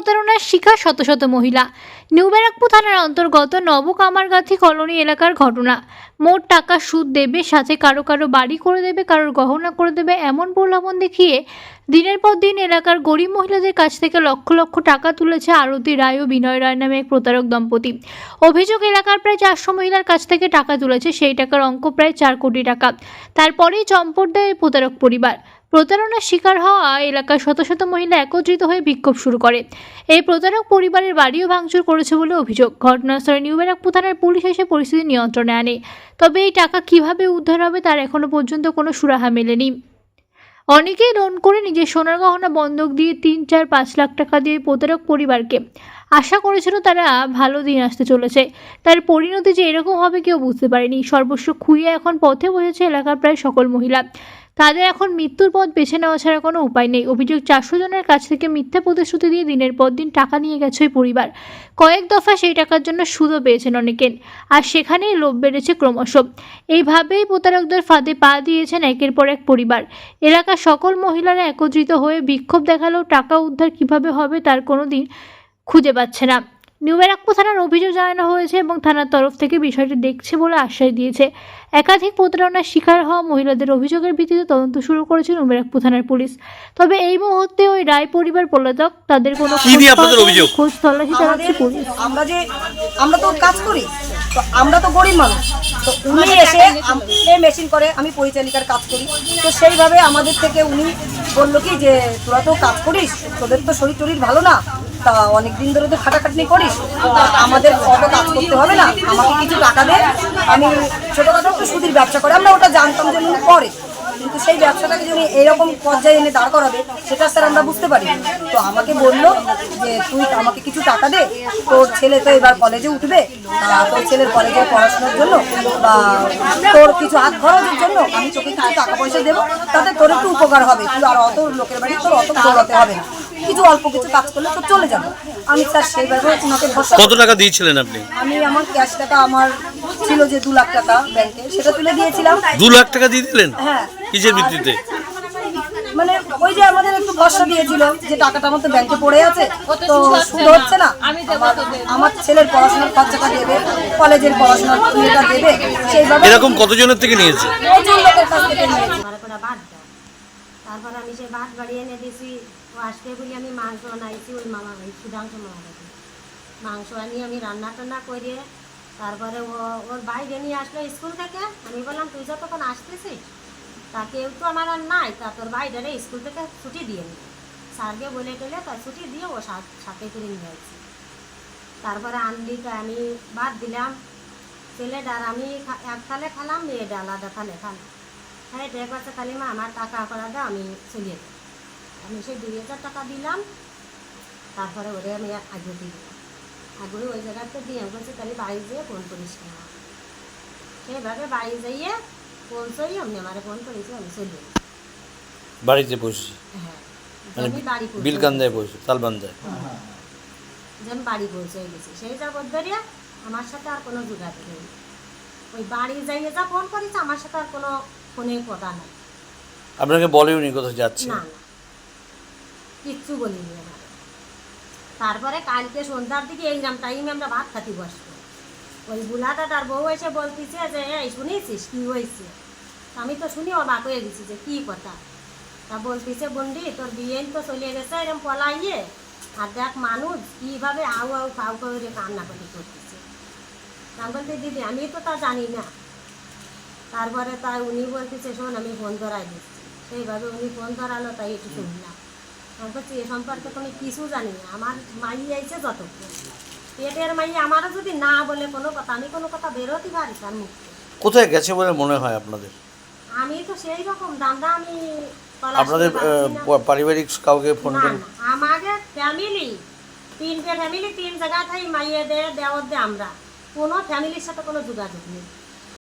প্রতারণার শিকার শত শত মহিলা। নিউ ব্যারাকপুর থানার অন্তর্গত নবকামারগাথি কলোনি এলাকার ঘটনা। মোট টাকা সুদ দেবে, সাথে কারও কারও বাড়ি করে দেবে, কারোর গহনা করে দেবে, এমন প্রলোভন দেখিয়ে দিনের পর দিন এলাকার গরিব মহিলাদের কাছ থেকে লক্ষ লক্ষ টাকা তুলেছে আরতি রায় ও বিনয় রায় নামে এক প্রতারক দম্পতি। অভিযোগ, এলাকার প্রায় চারশো মহিলার কাছ থেকে টাকা তুলেছে, সেই টাকার অঙ্ক প্রায় চার কোটি টাকা। তারপরেই চম্পট দেয় প্রতারক পরিবার। প্রতারণার শিকার হওয়া এলাকার শত শত মহিলা একত্রিত হয়ে বিক্ষোভ শুরু করে। এই প্রতারক পরিবারের বাড়িও ভাঙচুর করেছে বলে অভিযোগ। ঘটনাস্থলে নিউ ব্যারাকপুর থানার পুলিশ এসে পরিস্থিতি নিয়ন্ত্রণে আনে। তবে এই টাকা কীভাবে উদ্ধার হবে তার এখনও পর্যন্ত কোনো সুরাহা মেলেনি। অনেকেই লোন করে নিজের সোনার গহনা বন্ধক দিয়ে তিন, চার, পাঁচ লাখ টাকা দিয়ে প্রতারক পরিবারকে। আশা করেছিল তারা ভালো দিন আসতে চলেছে। তার পরিণতি যে এরকম হবে কেউ বুঝতে পারেনি। সর্বস্ব খুইয়ে এখন পথে বসেছে এলাকার প্রায় সকল মহিলা। তাদের এখন মৃত্যুর পথ বেছে নেওয়া ছাড়া কোনো উপায় নেই। অভিযোগ, চারশো জনের কাছ থেকে মিথ্যা প্রতিশ্রুতি দিয়ে দিনের পর দিন টাকা নিয়ে গেছে ওই পরিবার। কয়েক দফা সেই টাকার জন্য সুদও পেয়েছেন অনেকে আর সেখানেই লোভ বেড়েছে ক্রমশ। এইভাবেই প্রতারকদের ফাঁদে পা দিয়েছেন একের পর এক পরিবার। এলাকার সকল মহিলারা একত্রিত হয়ে বিক্ষোভ দেখালেও টাকা উদ্ধার কীভাবে হবে তার কোনো দিন খুঁজে পাচ্ছে না। নিউ ব্যারাকপুর থানার অভিযোগ জানানো হয়েছে এবং থানার তরফ থেকে বিষয়টি দেখছে বলে আশ্বাস দিয়েছে। একাধিক প্রতারণার শিকার হওয়া মহিলাদের অভিযোগের ভিত্তিতে তদন্ত শুরু করেছে নিউ ব্যারাকপুর থানার পুলিশ। তবে এই মুহূর্তে ওই রায় পরিবার পলাতক তাদের কোনো? খোঁজ তল্লাশি চালাচ্ছে পুলিশ। আমরা যে আমরা তো কাজ করি তো আমরা তো গরিব মানুষ। তো উনি এসে সে মেশিন করে আমি পরিচালিকার কাজ করি। তো সেইভাবে আমাদের থেকে উনি বলল কি যে তোরা তো কাজ করিস তোদের তো শরীর টরির ভালো না। তা অনেক দিন ধরে তো খাটাখাটনি করিস আমাদের অত কাজ করতে হবে না, আমাকে কিছু টাকা দে। আমি ছোটোখাটো একটু সুদির ব্যবসা করে, আমরা ওটা জানতাম যে উনি করে, কিন্তু সেই ব্যবসাটাকে যদি এরকম পর্যায়ে এনে দাঁড় করাবে, সেটা স্যার আমরা বুঝতে পারি তো আমাকে বলল যে, তুই আমাকে কিছু টাকা দে, তোর ছেলে তো এবার কলেজে উঠবে তোর ছেলের কলেজে পড়াশোনার জন্য বা তোর কিছু হাত খরচের জন্য আমি তোকে কিছু টাকা পয়সা দেবো, তাতে তোর একটু উপকার হবে তুই আর অত লোকের বাড়ি তোর অত দৌড়াতে হবে না। কিছু অল্প কিছু কাজ করলে তো চলে যাবে। আমি স্যার সেইভাবে ওনাকে ভরসা কত টাকা দিয়েছিলেন আপনি? আমি আমার ক্যাশ টাকা আমার ছিল যে দু লাখ টাকা ব্যাংকে সেটা তুলে দিয়েছিলাম। দু লাখ টাকা দিয়ে দিলেন? হ্যাঁ। কিসের ভিত্তিতে? মানে ওই যে আমাদের একটু ভরসা দিয়েছিল যে টাকাটা আমার তো ব্যাংকে পড়ে আছে তো সুদ হচ্ছে না? আমার আমার ছেলের পড়াশোনার খরচাটা দেবে কলেজের পড়াশোনার ইয়েটা দেবে সেইভাবে এরকম কতজনের থেকে নিয়েছে? প্রচুর লোকের কাছ থেকে নিয়েছি। তারপর আমি সেই ভাত বাড়ি এনে দিয়েছি ও আজকে বলি আমি মাংস আনাইছি ওই মামা ভাই সুধাংশ মামা ভাই। মাংস আনিয়ে আমি রান্না টান্না করে তারপরে ও, ওর বাইরে নিয়ে আসলো স্কুল থেকে। আমি বললাম, তুই যতক্ষণ আসতেছিস, তা কেউ তো আমার আর নাই, তা তোর ভাই বাইরে স্কুল থেকে ছুটি দিয়ে নি। স্যারকে বলে টলে তার ছুটি দিয়ে ও সাথ- করে নিয়ে আসছি। তারপরে আনলি তা আমি ভাত দিলাম ছেলেটার আমি এক থালে খালাম, মেয়েটা আলাদা থালে খালাম। হ্যাঁ দেখ খালি মা আমার টাকা করা দাও, আমি চলিয়ে যাই আমি সেই দুই হাজার টাকা দিলাম তারপরে ওরে আমি আগে দিলাম আগে ওই জায়গাতে দিয়ে আমি বলছি তাহলে বাড়ি যেয়ে ফোন করিস না। সেইভাবে বাড়ি যাইয়ে পৌঁছই আমি আমার ফোন করেছি আমি চলে বাড়িতে বসে হ্যাঁ মানে আমি বাড়ি পৌঁছে বিলকান্দায় বসে তালবান্দায়? যেন বাড়ি পৌঁছে গেছি। সেই যাবত ধরে আমার সাথে আর কোনো যোগাযোগ নেই। ওই বাড়ি যাইয়ে যা ফোন করেছে আমার সাথে আর কোনো ফোনে কথা নাই। আপনাকে বলেওনি কোথাও যাচ্ছে? না না। কিচ্ছু বলিনি আমার তারপরে কালকে সন্ধ্যার দিকে এইরকম টাইমে আমরা ভাত খাতি বসবো। ওই বুলাটা তার বউ এসে বলতেছে যে, এই শুনেছিস কি হয়েছে? আমি তো শুনি অবাক হয়ে গেছি যে কি কথা। তা বলতেছে, বন্ডি, তোর বিয়ে তো চলে গেছে এরকম পলাইয়ে। আর দেখ মানুষ কীভাবে আউ আউ ফাউ করে কান্নাকাটি করতেছে। তা বলতে দিদি, আমি তো তা জানি না। তারপরে তাই উনি বলতেছে, শোন, আমি ফোন ধরাই দিচ্ছি। সেইভাবে উনি ফোন ধরালো, তাই একটু শুনলাম। আমি বলছি এ সম্পর্কে তো আমি কিছু জানি না। আমার মাই আইছে যতক্ষণ। পেটের মাই আমারও যদি না বলে কোনো কথা আমি কোনো কথা বেরোতে পারি তার মুখ। কোথায় গেছে বলে মনে হয় আপনাদের? আমি তো সেই রকম দান্দা আমি আপনাদের পারিবারিক কাউকে ফোন করে? আমাদের ফ্যামিলি তিনটে ফ্যামিলি তিন জায়গা থেকে মাইয়ে দে দেওয়ার দে আমরা। কোনো ফ্যামিলির সাথে কোনো যোগাযোগ নেই।